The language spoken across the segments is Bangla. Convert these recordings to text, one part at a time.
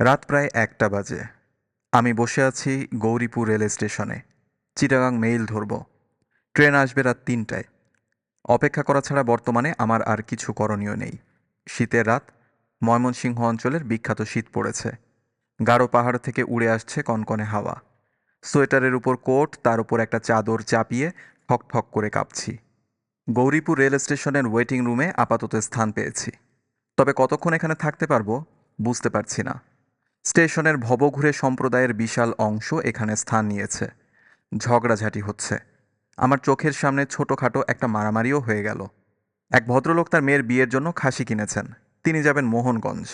রাত প্রায় একটা বাজে। আমি বসে আছি গৌরীপুর রেল স্টেশনে। চিটাগাং মেইল ধরব। ট্রেন আসবে রাত তিনটায়। অপেক্ষা করা ছাড়া বর্তমানে আমার আর কিছু করণীয় নেই। শীতের রাত, ময়মনসিংহ অঞ্চলের বিখ্যাত শীত পড়েছে। গাঢ় পাহাড় থেকে উড়ে আসছে কনকনে হাওয়া। সোয়েটারের উপর কোট, তার উপর একটা চাদর চাপিয়ে ঠক ঠক করে কাঁপছি। গৌরীপুর রেল স্টেশনের ওয়েটিং রুমে আপাতত স্থান পেয়েছি। তবে কতক্ষণ এখানে থাকতে পারব বুঝতে পারছি না। স্টেশনের ভবঘুরে সম্প্রদায়ের বিশাল অংশ এখানে স্থান নিয়েছে। ঝগড়াঝাটি হচ্ছে। আমার চোখের সামনে ছোটোখাটো একটা মারামারিও হয়ে গেল। এক ভদ্রলোক তার মেয়ের বিয়ের জন্য খাসি কিনেছেন। তিনি যাবেন মোহনগঞ্জ।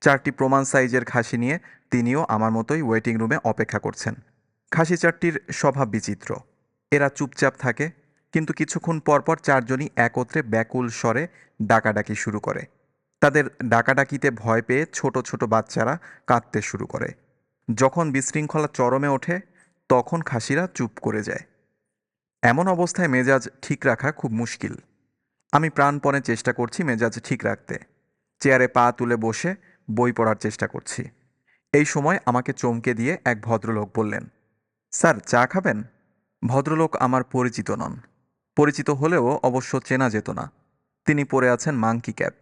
চারটি প্রমাণ সাইজের খাসি নিয়ে তিনিও আমার মতোই ওয়েটিং রুমে অপেক্ষা করছেন। খাসি চারটির স্বভাব বিচিত্র। এরা চুপচাপ থাকে, কিন্তু কিছুক্ষণ পরপর চারজনই একত্রে ব্যাকুল স্বরে ডাকাডাকি শুরু করে। তাদের ডাকাডাকিতে ভয় পেয়ে ছোট ছোট বাচ্চারা কাঁদতে শুরু করে। যখন বিশৃঙ্খলা চরমে ওঠে, তখন খাসিরা চুপ করে যায়। এমন অবস্থায় মেজাজ ঠিক রাখা খুব মুশকিল। আমি প্রাণপণে চেষ্টা করছি মেজাজ ঠিক রাখতে। চেয়ারে পা তুলে বসে বই পড়ার চেষ্টা করছি। এই সময় আমাকে চমকে দিয়ে এক ভদ্রলোক বললেন, স্যার, চা খাবেন? ভদ্রলোক আমার পরিচিত নন। পরিচিত হলেও অবশ্য চেনা যেত না। তিনি পরে আছেন মাংকি ক্যাপ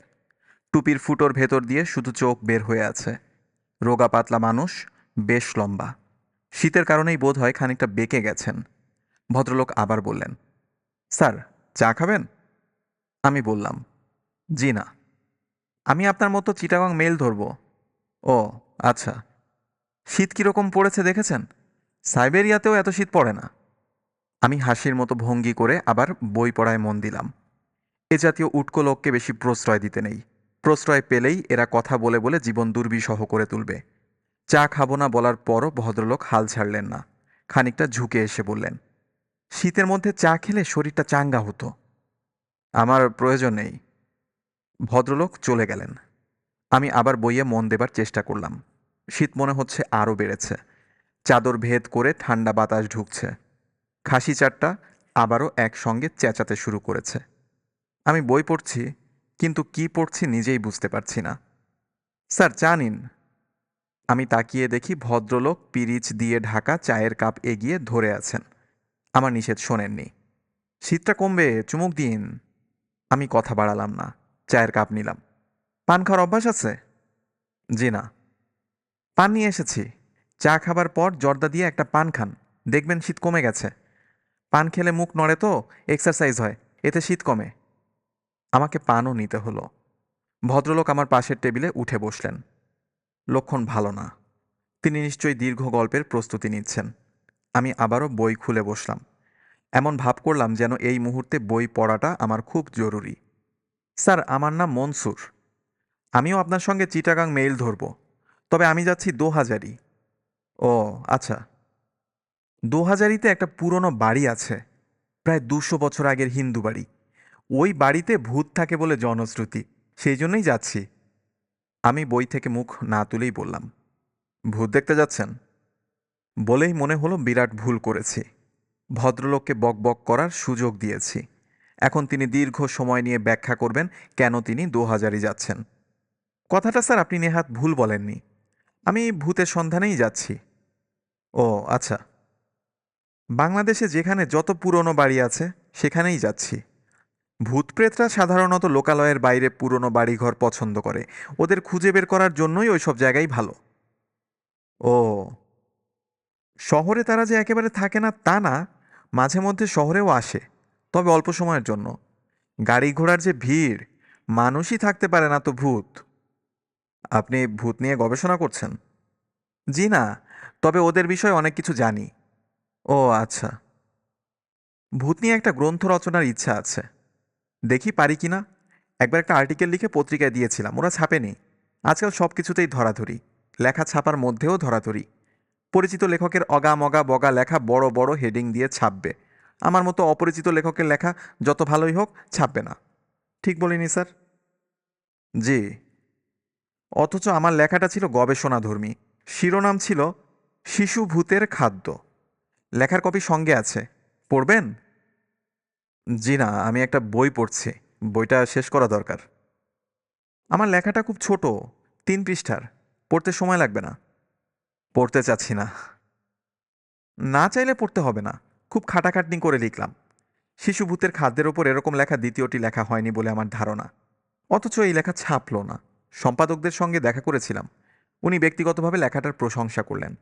টুপির ফুটোর ভেতর দিয়ে শুধু চোখ বের হয়ে আছে। রোগা পাতলা মানুষ, বেশ লম্বা। শীতের কারণেই বোধ হয় খানিকটা বেঁকে গেছেন। ভদ্রলোক আবার বললেন, স্যার, চা খাবেন? আমি বললাম, জি না। আমি আপনার মতো চিটাগাং মেল ধরব। ও আচ্ছা। শীত কীরকম পড়েছে দেখেছেন? সাইবেরিয়াতেও এত শীত পড়ে না। আমি হাসির মতো ভঙ্গি করে আবার বই পড়ায় মন দিলাম। এ জাতীয় উটকো লোককে বেশি প্রশ্রয় দিতে নেই। প্রশ্রয় পেলেই এরা কথা বলে বলে জীবন দুর্বিষহ করে তুলবে। চা খাব না বলার পরও ভদ্রলোক হাল ছাড়লেন না। খানিকটা ঝুঁকে এসে বললেন, শীতের মধ্যে চা খেলে শরীরটা চাঙ্গা হতো। আমার প্রয়োজন নেই। ভদ্রলোক চলে গেলেন। আমি আবার বইয়ে মন দেবার চেষ্টা করলাম। শীত মনে হচ্ছে আরও বেড়েছে। চাদর ভেদ করে ঠান্ডা বাতাস ঢুকছে। খাসি চারটা আবারও একসঙ্গে চেঁচাতে শুরু করেছে। আমি বই পড়ছি কিন্তু কি পড়ছি নিজেই বুঝতে পারছি না। স্যার চা নিন আমি তাকিয়ে দেখি ভদ্রলোক পিরিচ দিয়ে ঢাকা চায়ের কাপ এগিয়ে ধরে আছেন। আমার নিষেধ শোনেননি। শীতটা কমবে, চুমুক দিন। আমি কথা বাড়ালাম না, চায়ের কাপ নিলাম। পান খাওয়ার অভ্যাস আছে? জি না। পান নিয়ে এসেছি। চা খাবার পর জর্দা দিয়ে একটা পান খান। দেখবেন শীত কমে গেছে। পান খেলে মুখ নড়ে তো, এক্সারসাইজ হয়, এতে শীত কমে। আমাকে পানও নিতে হলো। ভদ্রলোক আমার পাশের টেবিলে উঠে বসলেন। লক্ষণ ভালো না। তিনি নিশ্চয়ই দীর্ঘ গল্পের প্রস্তুতি নিচ্ছেন। আমি আবারও বই খুলে বসলাম। এমন ভাব করলাম যেন এই মুহূর্তে বই পড়াটা আমার খুব জরুরি। স্যার, আমার নাম মনসুর। আমিও আপনার সঙ্গে চিটাগাং মেইল ধরব। তবে আমি যাচ্ছি দো হাজারি ও আচ্ছা। দো হাজারিতে একটা পুরনো বাড়ি আছে। প্রায় দুশো বছর আগের হিন্দু বাড়ি। ওই বাড়িতে ভূত থাকে বলে জনশ্রুতি, সেই জন্যই যাচ্ছি। আমি বই থেকে মুখ না তুলেই বললাম, ভূত দেখতে যাচ্ছেন? বলেই মনে হলো বিরাট ভুল করেছি। ভদ্রলোককে বকবক করার সুযোগ দিয়েছি। এখন তিনি দীর্ঘ সময় নিয়ে ব্যাখ্যা করবেন কেন তিনি দু যাচ্ছেন। কথাটা স্যার আপনি নেহাত ভুল বলেননি। আমি ভূতের সন্ধানেই যাচ্ছি। ও আচ্ছা। বাংলাদেশে যেখানে যত পুরনো বাড়ি আছে, সেখানেই যাচ্ছি। ভূতপ্রেতরা সাধারণত লোকালয়ের বাইরে পুরনো বাড়িঘর পছন্দ করে। ওদের খুঁজে বের করার জন্যই ওই সব জায়গায় ভালো। ও। শহরে তারা যে একেবারে থাকে না, তা না। মাঝে মধ্যে শহরেও আসে, তবে অল্প সময়ের জন্য। গাড়ি ঘোড়ার যে ভিড়, মানুষই থাকতে পারে না তো ভূত। আপনি ভূত নিয়ে গবেষণা করছেন? জি না, তবে ওদের বিষয়ে অনেক কিছু জানি। ও আচ্ছা। ভূত নিয়ে একটা গ্রন্থ রচনার ইচ্ছা আছে। দেখি পারি কি না? একবার একটা আর্টিকেল লিখে পত্রিকায় দিয়েছিলাম, ওরা ছাপেনি আজকাল সব কিছুতেই ধরাধরি, লেখা ছাপার মধ্যেও ধরাধরি। পরিচিত লেখকের অগা মগা বগা লেখা বড় বড় হেডিং দিয়ে ছাপবে। আমার মতো অপরিচিত লেখকের লেখা যত ভালোই হোক ছাপবে না। ঠিক বলিনি, স্যার? জি। অথচ আমার লেখাটা ছিল গবেষণাধর্মী। শিরোনাম ছিল শিশু ভূতের খাদ্য। লেখার কপি সঙ্গে আছে। পড়বেন? জি না, আমি একটা বই পড়ছি। বইটা শেষ করা দরকার। আমার লেখাটা খুব ছোট, তিন পৃষ্ঠার। পড়তে সময় লাগবে না। পড়তে চাচ্ছি না। না চাইলে পড়তে হবে না। খুব খাটাখাটনি করে লিখলাম। শিশু ভূতের খাদ্যের ওপর এরকম লেখা দ্বিতীয়টি লেখা হয়নি বলে আমার ধারণা। অথচ এই লেখা ছাপলো না। সম্পাদকদের সঙ্গে দেখা করেছিলাম। উনি ব্যক্তিগতভাবে লেখাটার প্রশংসা করলেন।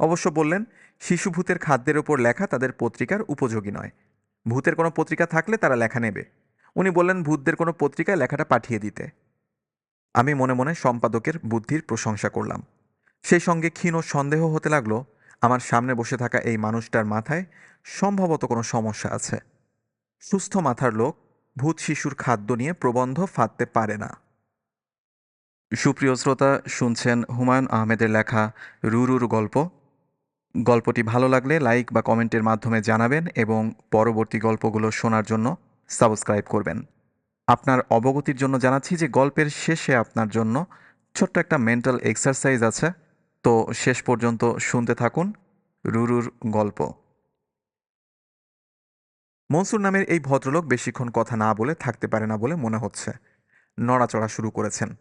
অবশ্য বললেন, শিশু ভূতের খাদ্যের ওপর লেখা তাদের পত্রিকার উপযোগী নয়। ভূতের কোনো পত্রিকা থাকলে তারা লেখা নেবে। উনি বললেন, ভূতদের কোনো পত্রিকায় লেখাটা পাঠিয়ে দিতে। আমি মনে মনে সম্পাদকের বুদ্ধির প্রশংসা করলাম। সেই সঙ্গে ক্ষীণ সন্দেহ হতে লাগল, আমার সামনে বসে থাকা এই মানুষটার মাথায় সম্ভবত কোনো সমস্যা আছে। সুস্থ মাথার লোক ভূত শিশুর খাদ্য নিয়ে প্রবন্ধ ফাঁদতে পারে না। সুপ্রিয় শ্রোতা, শুনছেন হুমায়ুন আহমেদের লেখা রুরুর গল্প। গল্পটি ভালো লাগলে লাইক বা কমেন্টের মাধ্যমে জানাবেন এবং পরবর্তী গল্পগুলো শোনার জন্য সাবস্ক্রাইব করবেন। আপনার অবগতির জন্য জানাচ্ছি যে গল্পের শেষে আপনার জন্য ছোট্ট একটা মেন্টাল এক্সারসাইজ আছে। তো শেষ পর্যন্ত শুনতে থাকুন রুরুর গল্প। মনসুর নামের এই ভদ্রলোক বেশিক্ষণ কথা না বলে থাকতে পারে না বলে মনে হচ্ছে। নড়াচড়া শুরু করেছেন।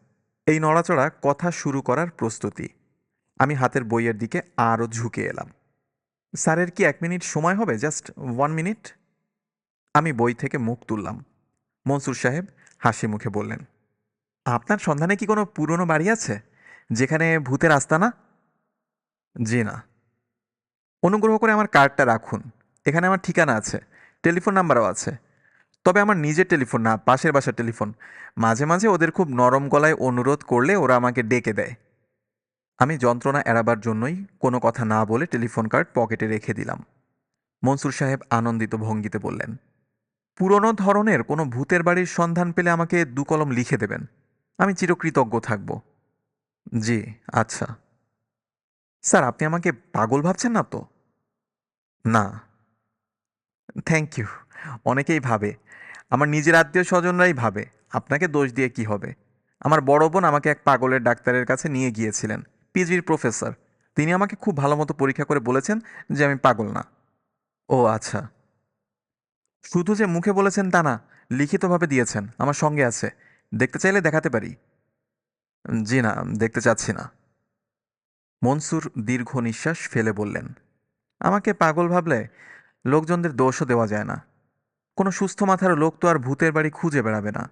এই নড়াচড়া কথা শুরু করার প্রস্তুতি। আমি হাতের বইয়ের দিকে আরও ঝুঁকে এলাম। স্যারের কি এক মিনিট সময় হবে? Just one minute? আমি বই থেকে মুখ তুললাম। মনসুর সাহেব হাসি মুখে বললেন, আপনার সন্ধানে কি কোনো পুরনো বাড়ি আছে? যেখানে ভূতের আস্তানা? জি না। অনুগ্রহ করে আমার কার্ডটা রাখুন। এখানে আমার ঠিকানা আছে, টেলিফোন নাম্বারও আছে। তবে আমার নিজের টেলিফোন না, পাশের বাসার টেলিফোন। মাঝে মাঝে ওদের খুব নরম গলায় অনুরোধ করলে ওরা আমাকে ডেকে দেয়। আমি যন্ত্রণা এড়াবার জন্যই কোনো কথা না বলে টেলিফোন কার্ড পকেটে রেখে দিলাম। মনসুর সাহেব আনন্দিত ভঙ্গিতে বললেন, পুরনো ধরনের কোনো ভূতের বাড়ির সন্ধান পেলে আমাকে দু কলম লিখে দেবেন। আমি চিরকৃতজ্ঞ থাকব। জি আচ্ছা। স্যার, আপনি আমাকে পাগল ভাবছেন না তো? না। Thank you. অনেকেই ভাবে। আমার নিজের আত্মীয় স্বজনরাই ভাবে। আপনাকে দোষ দিয়ে কি হবে? আমার বড় বোন আমাকে এক পাগলের ডাক্তারের কাছে নিয়ে গিয়েছিলেন। পিজির প্রফেসর। তিনি আমাকে খুব ভালো মতো পরীক্ষা করে বলেছেন যে আমি পাগল না। ও আচ্ছা। শুধু যে মুখে বলেছেন তা না, লিখিতভাবে দিয়েছেন। আমার সঙ্গে আছে। দেখতে চাইলে দেখাতে পারি? জি না, দেখতে চাচ্ছি না। মনসুর দীর্ঘ নিঃশ্বাস ফেলে বললেন, আমাকে পাগল ভাবলে লোকজনদের দোষও দেওয়া যায় না। কোনো সুস্থ মাথার লোক তো আর ভূতের বাড়ি খুঁজে বেড়াবে না।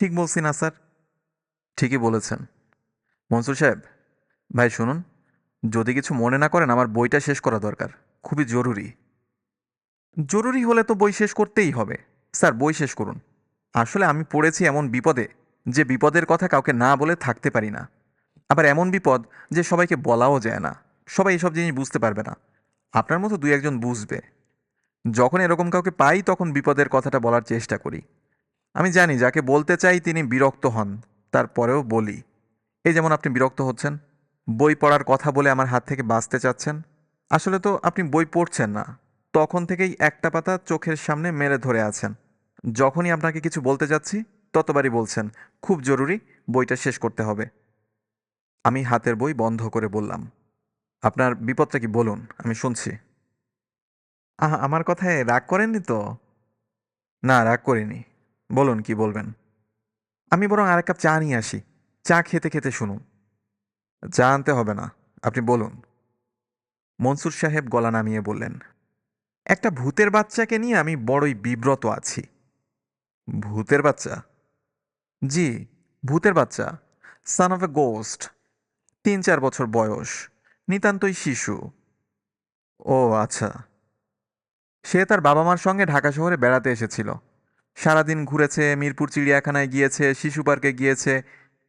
ঠিক বলছি না, স্যার? ঠিকই বলেছেন। মনসুর সাহেব ভাই, শুনুন। যদি কিছু মনে না করেন, আমার বইটা শেষ করা দরকার। খুবই জরুরি। জরুরি হলে তো বই শেষ করতেই হবে। স্যার, বই শেষ করুন। আসলে আমি পড়েছি এমন বিপদে, যে বিপদের কথা কাউকে না বলে থাকতে পারি না। আবার এমন বিপদ, যে সবাইকে বলাও যায় না। সবাই এসব জিনিস বুঝতে পারবে না। আপনার মতো দুই একজন বুঝবে। যখন এরকম কাউকে পাই, তখন বিপদের কথাটা বলার চেষ্টা করি। আমি জানি, যাকে বলতে চাই, তিনি বিরক্ত হন। তারপরেও বলি। এই যেমন আপনি বিরক্ত হচ্ছেন। বই পড়ার কথা বলে আমার হাত থেকে বাঁচতে চাচ্ছেন? আসলে তো আপনি বই পড়ছেন না। তখন থেকেই একটা পাতা চোখের সামনে মেরে ধরে আছেন। যখনই আপনাকে কিছু বলতে যাচ্ছি, ততবারই বলছেন, খুব জরুরি, বইটা শেষ করতে হবে। আমি হাতের বই বন্ধ করে বললাম, আপনার বিপদটা কি বলুন, আমি শুনছি। আহা, আমার কথায় রাগ করেননি তো? না, রাগ করিনি। বলুন কি বলবেন? আমি বরং আর এক কাপ চা নিয়ে আসি। চা খেতে খেতে শুনুন। চা আনতে হবে না, আপনি বলুন। মনসুর সাহেব গলা নামিয়ে বললেন, একটা ভূতের বাচ্চাকে নিয়ে আমি বড়ই বিব্রত আছি। ভূতের বাচ্চা? জি, ভূতের বাচ্চা। সান অফ এ গোস্ট তিন চার বছর বয়স। নিতান্তই শিশু। ও আচ্ছা। সে তার বাবা মার সঙ্গে ঢাকা শহরে বেড়াতে এসেছিল। সারাদিন ঘুরেছে, মিরপুর চিড়িয়াখানায় গিয়েছে, শিশু পার্কে গিয়েছে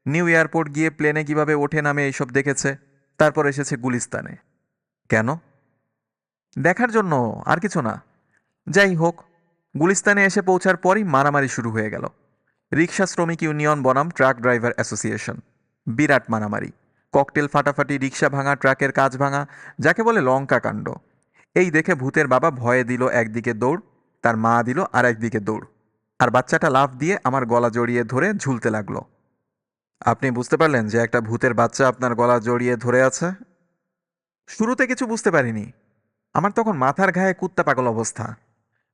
নিউ এয়ারপোর্ট গিয়ে প্লেনে কীভাবে ওঠে নামে এইসব দেখেছে, তারপর এসেছে গুলিস্তানে। কেন? দেখার জন্য আর কিছু না। যাই হোক, গুলিস্তানে এসে পৌঁছার পরই মারামারি শুরু হয়ে গেল। রিক্সা শ্রমিক ইউনিয়ন বনাম ট্রাক ড্রাইভার অ্যাসোসিয়েশন। বিরাট মারামারি। ককটেল ফাটাফাটি রিক্সা ভাঙা, ট্রাকের কাজ ভাঙা, যাকে বলে লঙ্কা কাণ্ড। এই দেখে ভূতের বাবা ভয়ে দিল একদিকে দৌড়, তার মা দিল আর একদিকে দৌড়। আর বাচ্চাটা লাফ দিয়ে আমার গলা জড়িয়ে ধরে ঝুলতে লাগল। আপনি বুঝতে পারলেন যে একটা ভূতের বাচ্চা আপনার গলা জড়িয়ে ধরে আছে? শুরুতে কিছু বুঝতে পারিনি। আমার তখন মাথার ঘায়ে কুত্তা পাগল অবস্থা।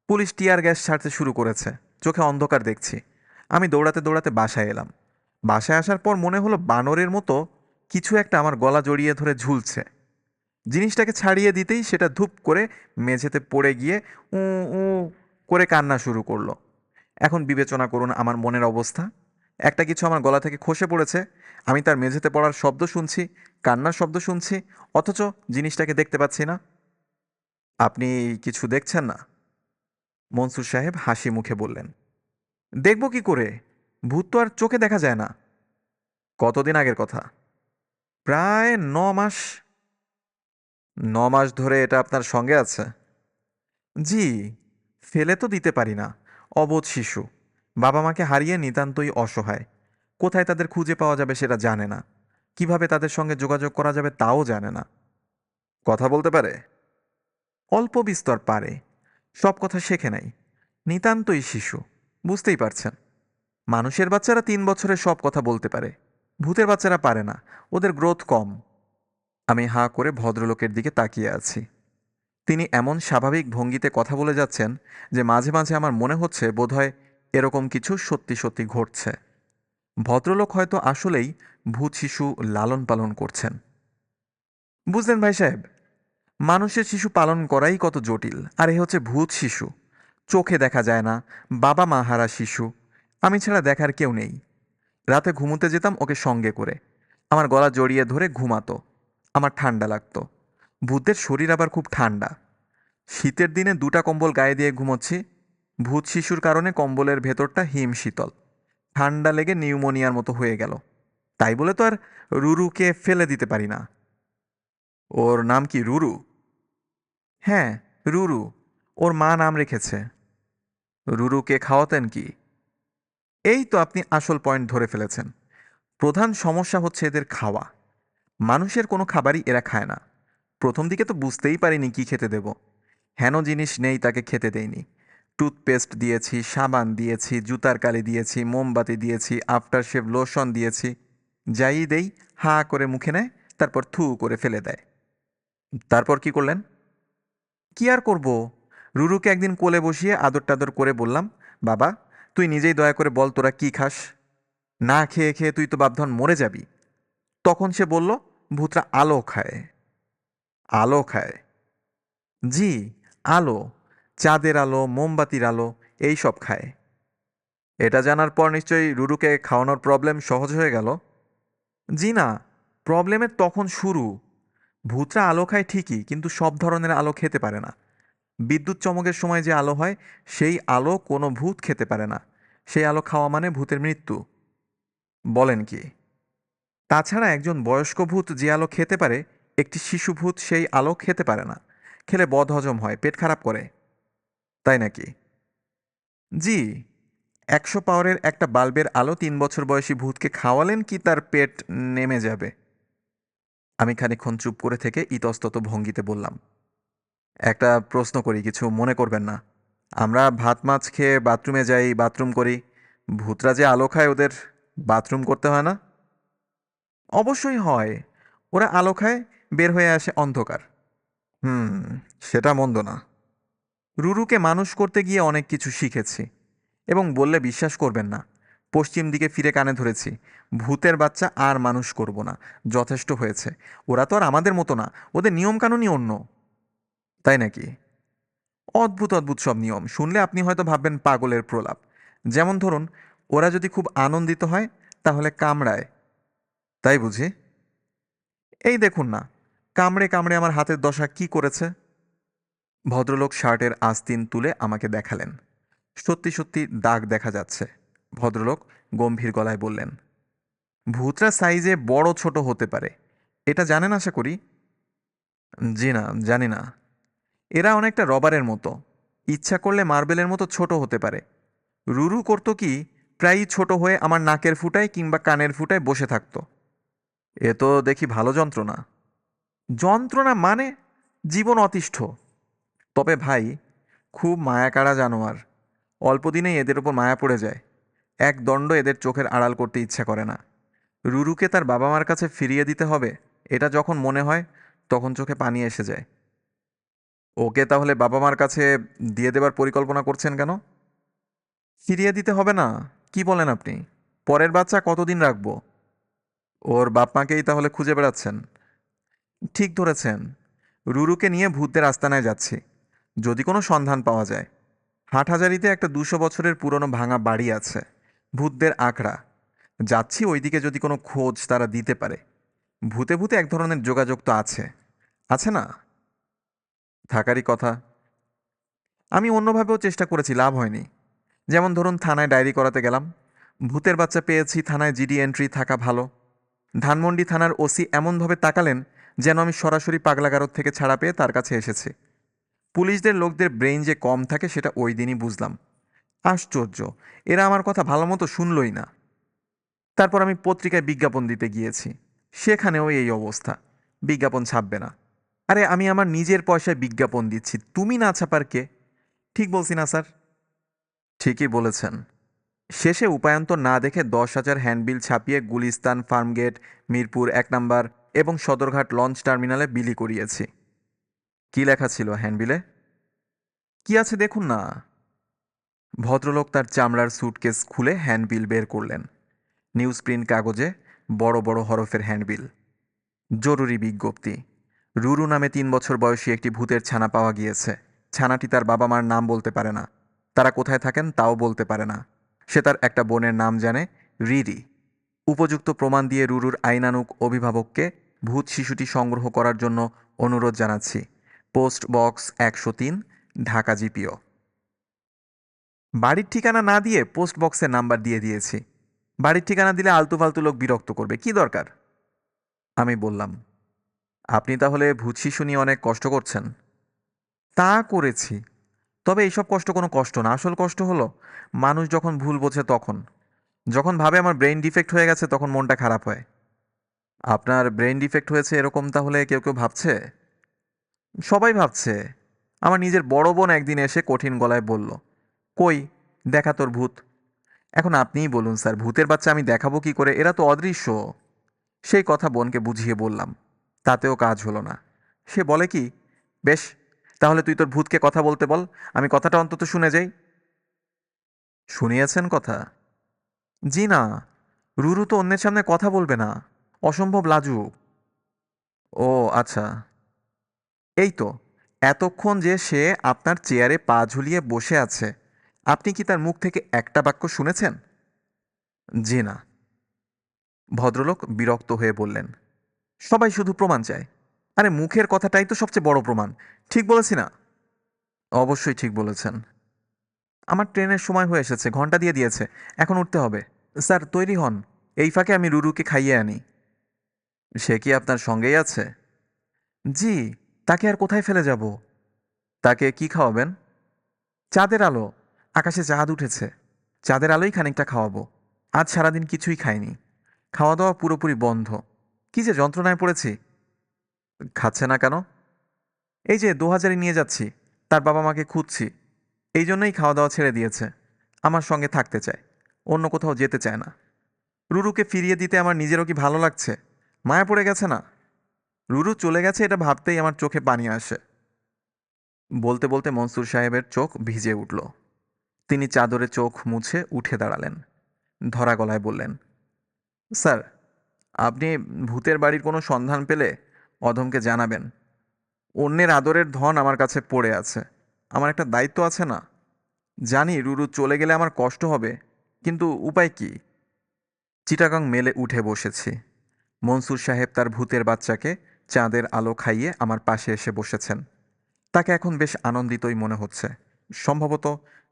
পুলিশ টিয়ার গ্যাস ছাড়তে শুরু করেছে। চোখে অন্ধকার দেখছি। আমি দৌড়াতে দৌড়াতে বাসায় এলাম। বাসায় আসার পর মনে হলো বানরের মতো কিছু একটা আমার গলা জড়িয়ে ধরে ঝুলছে। জিনিসটাকে ছাড়িয়ে দিতেই সেটা ধূপ করে মেঝেতে পড়ে গিয়ে উ উ, করে কান্না শুরু করল। এখন বিবেচনা করুন আমার মনের অবস্থা। একটা কিছু আমার গলা থেকে খসে পড়েছে, আমি তার মেঝেতে পড়ার শব্দ শুনছি, কান্নার শব্দ শুনছি, অথচ জিনিসটাকে দেখতে পাচ্ছি না। আপনি কিছু দেখছেন না? মনসুর সাহেব হাসি মুখে বললেন, দেখব কি করে? ভূত তো আর চোখে দেখা যায় না। কতদিন আগের কথা? প্রায় ন মাস। ন মাস ধরে এটা আপনার সঙ্গে আছে? জি, ফেলে তো দিতে পারি না, অবোধ শিশু। বাবা মাকে হারিয়ে নিতান্তই অসহায়। কোথায় তাদের খুঁজে পাওয়া যাবে সেটা জানে না। কীভাবে তাদের সঙ্গে যোগাযোগ করা যাবে তাও জানে না। কথা বলতে পারে? অল্প বিস্তর পারে। সব কথা শেখে নাই। নিতান্তই শিশু। বুঝতেই পারছেন। মানুষের বাচ্চারা তিন বছরে সব কথা বলতে পারে। ভূতের বাচ্চারা পারে না। ওদের গ্রোথ কম। আমি হাঁ করে ভদ্রলোকের দিকে তাকিয়ে আছি। তিনি এমন স্বাভাবিক ভঙ্গিতে কথা বলে যাচ্ছেন যে মাঝে মাঝে আমার মনে হচ্ছে বোধহয় এরকম কিছু সত্যি সত্যি ঘটছে। ভদ্রলোক হয়তো আসলেই ভূত শিশু লালন পালন করছেন। বুঝলেন ভাই সাহেব, মানুষের শিশু পালন করাই কত জটিল, আর এ হচ্ছে ভূত শিশু। চোখে দেখা যায় না, বাবা মা হারা শিশু, আমি ছাড়া দেখার কেউ নেই। রাতে ঘুমোতে যেতাম ওকে সঙ্গে করে। আমার গলা জড়িয়ে ধরে ঘুমাতো, আমার ঠান্ডা লাগতো। ভূতের শরীর আবার খুব ঠান্ডা। শীতের দিনে দুটা কম্বল গায়ে দিয়ে ঘুমোচ্ছি ভূত শিশুর কারণে কম্বলের ভেতরটা হিম শীতল। ঠান্ডা লেগে নিউমোনিয়ার মতো হয়ে গেল। তাই বলে তো আর রুরুকে ফেলে দিতে পারি না। ওর নাম কি রুরু? হ্যাঁ রুরু। ওর মা নাম রেখেছে। রুরুকে খাওয়াতেন কি? এই তো আপনি আসল পয়েন্ট ধরে ফেলেছেন। প্রধান সমস্যা হচ্ছে এদের খাওয়া। মানুষের কোনো খাবারই এরা খায় না। প্রথম দিকে তো বুঝতেই পারিনি কি খেতে দেব। হেন জিনিস নেই, তাকে খেতে দেইনি। টুথপেস্ট দিয়েছি, সাবান দিয়েছি, জুতার কালি দিয়েছি, মোমবাতি দিয়েছি আফটার শেভ লোশন দিয়েছি। যাই দেই, হা করে মুখে নেয়, তারপর থু করে ফেলে দেয়। তারপর কি করলেন? কি আর করব? রুরুকে একদিন কোলে বসিয়ে আদর টাদর করে বললাম, বাবা, তুই নিজেই দয়া করে বল তোরা কি খাস? না খেয়ে খেয়ে তুই তো বাপধন মরে যাবি। তখন সে বলল, ভূতরা আলো খায়। আলো খায়। জি, আলো। চাঁদের আলো, মোমবাতির আলো, এই সব খায়। এটা জানার পর নিশ্চয়ই রুরুকে খাওয়ানোর প্রবলেম সহজ হয়ে গেল। জি না প্রবলেমের তখন শুরু। ভূতরা আলো খায় ঠিকই, কিন্তু সব ধরনের আলো খেতে পারে না। বিদ্যুৎ চমকের সময় যে আলো হয়, সেই আলো কোনো ভূত খেতে পারে না। সেই আলো খাওয়া মানে ভূতের মৃত্যু। বলেন কি? তাছাড়া একজন বয়স্ক ভূত যে আলো খেতে পারে, একটি শিশু ভূত সেই আলো খেতে পারে না। খেলে বদহজম হয়, পেট খারাপ করে। তাই নাকি? জি, একশো পাওয়ারের একটা বাল্বের আলো তিন বছর বয়সী ভূতকে খাওয়ালেন কি তার পেট নেমে যাবে? আমি খানিক্ষণ চুপ করে থেকে ইতস্তত ভঙ্গিতে বললাম, একটা প্রশ্ন করি, কিছু মনে করবেন না। আমরা ভাত, মাছ খেয়ে বাথরুমে যাই, বাথরুম করি। ভূতরা যে আলো খায়, ওদের বাথরুম করতে হয় না? অবশ্যই হয়। ওরা আলো খায়, বের হয়ে আসে অন্ধকার। হুম, সেটা মন্দ না। রুরুকে মানুষ করতে গিয়ে অনেক কিছু শিখেছি এবং বললে বিশ্বাস করবেন না। পশ্চিম দিকে ফিরে কানে ধরেছি, ভূতের বাচ্চা আর মানুষ করব না, যথেষ্ট হয়েছে। ওরা তো আর আমাদের মতো না, ওদের নিয়মকানুনই অন্য। তাই নাকি? অদ্ভুত অদ্ভুত সব নিয়ম, শুনলে আপনি হয়তো ভাববেন পাগলের প্রলাপ। যেমন ধরুন, ওরা যদি খুব আনন্দিত হয়, তাহলে কামড়ায়। তাই বুঝি? এই দেখুন না, কামড়ে কামড়ে আমার হাতের দশা কি করেছে? ভদ্রলোক শার্টের আস্তিন তুলে আমাকে দেখালেন। সত্যি সত্যি দাগ দেখা যাচ্ছে। ভদ্রলোক গম্ভীর গলায় বললেন, ভূতরা সাইজে বড় ছোট হতে পারে। এটা জানেন আশা করি? জি না, জানি না। এরা অনেকটা রবারের মতো। ইচ্ছা করলে মার্বেলের মতো ছোট হতে পারে। রুরু করতো কি, প্রায়ই ছোট হয়ে আমার নাকের ফুটায় কিংবা কানের ফুটায় বসে থাকতো। এ তো দেখি ভালো যন্ত্রণা। যন্ত্রণা মানে জীবন অতিষ্ঠ। তবে ভাই, খুব মায়াকাড়া জানোয়ার। অল্প দিনেই এদের ওপর মায়া পড়ে যায়। এক দণ্ড এদের চোখের আড়াল করতে ইচ্ছা করে না। রুরুকে তার বাবা মার কাছে ফিরিয়ে দিতে হবে, এটা যখন মনে হয়, তখন চোখে পানি এসে যায়। ওকে তাহলে বাবা মার কাছে দিয়ে দেবার পরিকল্পনা করছেন কেন? ফিরিয়ে দিতে হবে না, কি বলেন আপনি? পরের বাচ্চা কতদিন রাখব? ওর বাপ মাকেই তাহলে খুঁজে বেড়াচ্ছেন। ঠিক ধরেছেন। রুরুকে নিয়ে ভূতদের আস্তানায় যাচ্ছি। যদি কোনো সন্ধান পাওয়া যায়। হাটহাজারিতে একটা দুশো বছরের পুরনো ভাঙা বাড়ি আছে, ভূতদের আঁকড়া যাচ্ছি ওইদিকে যদি কোনো খোঁজ তারা দিতে পারে। ভূতে ভূতে এক ধরনের যোগাযোগ তো আছে। আছে না? থাকারই কথা। আমি অন্যভাবেও চেষ্টা করেছি, লাভ হয়নি। যেমন ধরুন, থানায় ডায়েরি করাতে গেলাম। ভূতের বাচ্চা পেয়েছি, থানায় জিডি এন্ট্রি, থাকা ভালো। ধানমন্ডি থানার ওসি এমনভাবে তাকালেন যেন আমি সরাসরি পাগলাগারদ থেকে ছাড়া পেয়ে তার কাছে এসেছি। পুলিশদের লোকদের ব্রেইন যে কম থাকে সেটা ওই দিনই বুঝলাম। আশ্চর্য, এরা আমার কথা ভালো মতো শুনলই না। তারপর আমি পত্রিকায় বিজ্ঞাপন দিতে গিয়েছি। সেখানেও এই অবস্থা। বিজ্ঞাপন ছাপবে না। আরে, আমি আমার নিজের পয়সায় বিজ্ঞাপন দিচ্ছি। তুমি না ছাপার কে? ঠিক বলছি না, স্যার। ঠিকই বলেছেন। শেষে উপায়ন্তর না দেখে দশ হাজার হ্যান্ডবিল ছাপিয়ে গুলিস্তান, ফার্মগেট, মিরপুর এক নাম্বার এবং সদরঘাট লঞ্চ টার্মিনালে বিলি করিয়েছি। কি লেখা ছিল হ্যান্ডবিলে? কি আছে দেখুন না। ভদ্রলোক তার চামড়ার স্যুটকেস খুলে হ্যান্ডবিল বের করলেন। নিউজ প্রিন্ট কাগজে বড় বড় হরফের হ্যান্ডবিল। জরুরি বিজ্ঞপ্তি। রুরু নামে তিন বছর বয়সী একটি ভূতের ছানা পাওয়া গিয়েছে। ছানাটি তার বাবা মার নাম বলতে পারে না। তারা কোথায় থাকেন তাও বলতে পারে না। সে তার একটা বোনের নাম জানে, রিরি। উপযুক্ত প্রমাণ দিয়ে রুরুর আইনানুক অভিভাবককে ভূত শিশুটি সংগ্রহ করার জন্য অনুরোধ জানাচ্ছি। পোস্ট বক্স একশো তিন, ঢাকা জিপিও। বাড়ির ঠিকানা না দিয়ে পোস্ট বক্সের নাম্বার দিয়ে দিয়েছি। বাড়ির ঠিকানা দিলে আলতু ফালতু লোক বিরক্ত করবে, কি দরকার? আমি বললাম, আপনি তাহলে ভূত শিশু নিয়ে অনেক কষ্ট করছেন? তা করেছি, তবে এইসব কষ্ট কোনো কষ্ট না, আসল কষ্ট হলো মানুষ যখন ভুল বোঝে তখন। যখন ভাবে আমার ব্রেন ডিফেক্ট হয়ে গেছে তখন মনটা খারাপ হয়। আপনার ব্রেন ডিফেক্ট হয়েছে এরকম তাহলে কেউ কেউ ভাবছে? সবাই ভাবছে, আমার নিজের বড় বোন একদিন এসে কঠিন গলায় বলল, কই, দেখা তোর ভূত। এখন আপনিই বলুন স্যার, ভূতের বাচ্চা আমি দেখাবো কি করে? এরা তো অদৃশ্য। সেই কথা বোনকে বুঝিয়ে বললাম, তাতেও কাজ হলো না। সে বলে কি, বেশ, তাহলে তুই তোর ভূতকে কথা বলতে বল, আমি কথাটা অন্তত শুনে যাই। শুনিয়েছেন কথা? জি না, রুরু তো অন্যের সামনে কথা বলবে না, অসম্ভব লাজুক। ও আচ্ছা। এই তো, এতক্ষণ যে সে আপনার চেয়ারে পা ঝুলিয়ে বসে আছে, আপনি কি তার মুখ থেকে একটা বাক্য শুনেছেন? জি না। ভদ্রলোক বিরক্ত হয়ে বললেন, সবাই শুধু প্রমাণ চায়। আরে মুখের কথাটাই তো সবচেয়ে বড় প্রমাণ, ঠিক বলেছি না? অবশ্যই ঠিক বলেছেন। আমার ট্রেনের সময় হয়ে এসেছে, ঘণ্টা দিয়ে দিয়েছে, এখন উঠতে হবে। স্যার, তৈরি হন, এই ফাঁকে আমি রুরুকে খাইয়ে আনি। সে কি আপনার সঙ্গেই আছে? জি তাকে আর কোথায় ফেলে যাব? তাকে কি খাওয়াবেন? চাঁদের আলো, আকাশে চাঁদ উঠেছে। চাঁদের আলোই খানিকটা খাওয়াবো। আজ সারাদিন কিছুই খাইনি। খাওয়া দাওয়া পুরোপুরি বন্ধ। কি যে যন্ত্রণায় পড়েছি। খাচ্ছে না কেন? এই যে দু হাজারই নিয়ে যাচ্ছি, তার বাবা মাকে খুঁজছি। এই জন্যই খাওয়া দাওয়া ছেড়ে দিয়েছে। আমার সঙ্গে থাকতে চায়। অন্য কোথাও যেতে চায় না। রুরুকে ফিরিয়ে দিতে আমার নিজেরও কি ভালো লাগছে? মায়া পড়ে গেছে না? রুরু চলে গেছে এটা ভাবতেই আমার চোখে পানি আসে। বলতে বলতে মনসুর সাহেবের চোখ ভিজে উঠল। তিনি চাদরে চোখ মুছে উঠে দাঁড়ালেন। ধরা গলায় বললেন, স্যার, আপনি ভূতের বাড়ির কোনো সন্ধান পেলে অধমকে জানাবেন। অন্যের আদরের ধন আমার কাছে পড়ে আছে। আমার একটা দায়িত্ব আছে না। জানি রুরু চলে গেলে আমার কষ্ট হবে, কিন্তু উপায় কি? চিটাগাং মেলে উঠে বসেছি। মনসুর সাহেব তার ভূতের বাচ্চাকে চাঁদের আলো খাইয়ে আমার পাশে এসে বসেছেন। তাকে এখন বেশ আনন্দিতই মনে হচ্ছে। সম্ভবত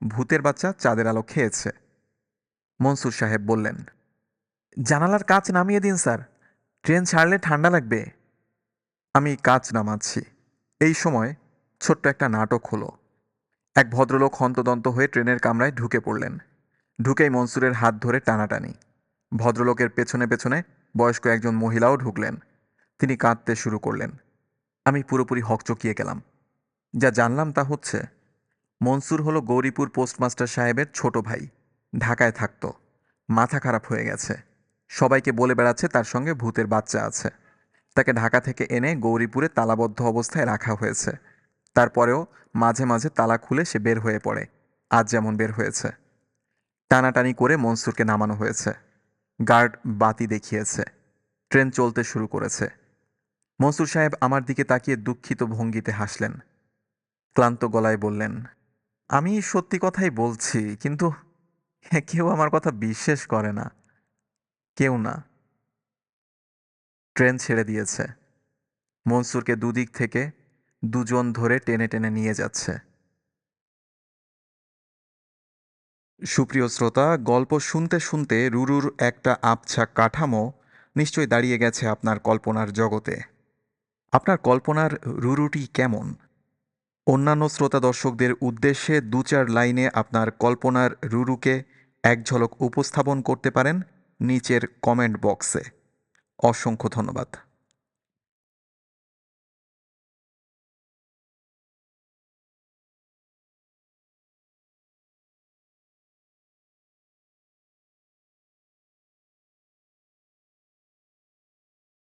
ভূতের বাচ্চা চাঁদের আলো খেয়েছে। মনসুর সাহেব বললেন, জানালার কাচ নামিয়ে দিন, স্যার। ট্রেন ছাড়লে ঠান্ডা লাগবে। আমি কাচ নামাচ্ছি। এই সময় ছোট্ট একটা নাটক হলো। এক ভদ্রলোক হন্তদন্ত হয়ে ট্রেনের কামরায় ঢুকে পড়লেন। ঢুকেই মনসুরের হাত ধরে টানাটানি। ভদ্রলোকের পেছনে পেছনে বয়স্ক একজন মহিলাও ঢুকলেন। তিনি কাঁদতে শুরু করলেন। আমি পুরোপুরি হকচকিয়ে গেলাম। যা জানলাম তা হচ্ছে, মনসুর হলো গৌরীপুর পোস্টমাস্টার সাহেবের ছোট ভাই। ঢাকায় থাকতো। মাথা খারাপ হয়ে গেছে। সবাইকে বলে বেড়াচ্ছে তার সঙ্গে ভূতের বাচ্চা আছে। তাকে ঢাকা থেকে এনে গৌরীপুরে তালাবদ্ধ অবস্থায় রাখা হয়েছে। তারপরেও মাঝে মাঝে তালা খুলে সে বের হয়ে পড়ে। আজ যেমন বের হয়েছে। টানাটানি করে মনসুরকে নামানো হয়েছে। গার্ড বাতি দেখিয়েছে। ট্রেন চলতে শুরু করেছে। মনসুর সাহেব আমার দিকে তাকিয়ে দুঃখিত ভঙ্গিতে হাসলেন। ক্লান্ত গলায় বললেন, আমি সত্যি কথাই বলছি, কিন্তু কেউ আমার কথা বিশ্বাস করে না। কেউ না। ট্রেন ছেড়ে দিয়েছে। মনসুরকে দুদিক থেকে দুজন ধরে টেনে টেনে নিয়ে যাচ্ছে। সুপ্রিয় শ্রোতা, গল্প শুনতে শুনতে রুরুর একটা আবছা কাঠামো নিশ্চয়ই দাঁড়িয়ে গেছে আপনার কল্পনার জগতে। আপনার কল্পনার রুরুটি কেমন? অন্যান্য শ্রোতা দর্শকদের উদ্দেশ্যে দু চার লাইনে আপনার কল্পনার রুরুকে এক ঝলক উপস্থাপন করতে পারেন নিচের কমেন্ট বক্সে। অসংখ্য ধন্যবাদ।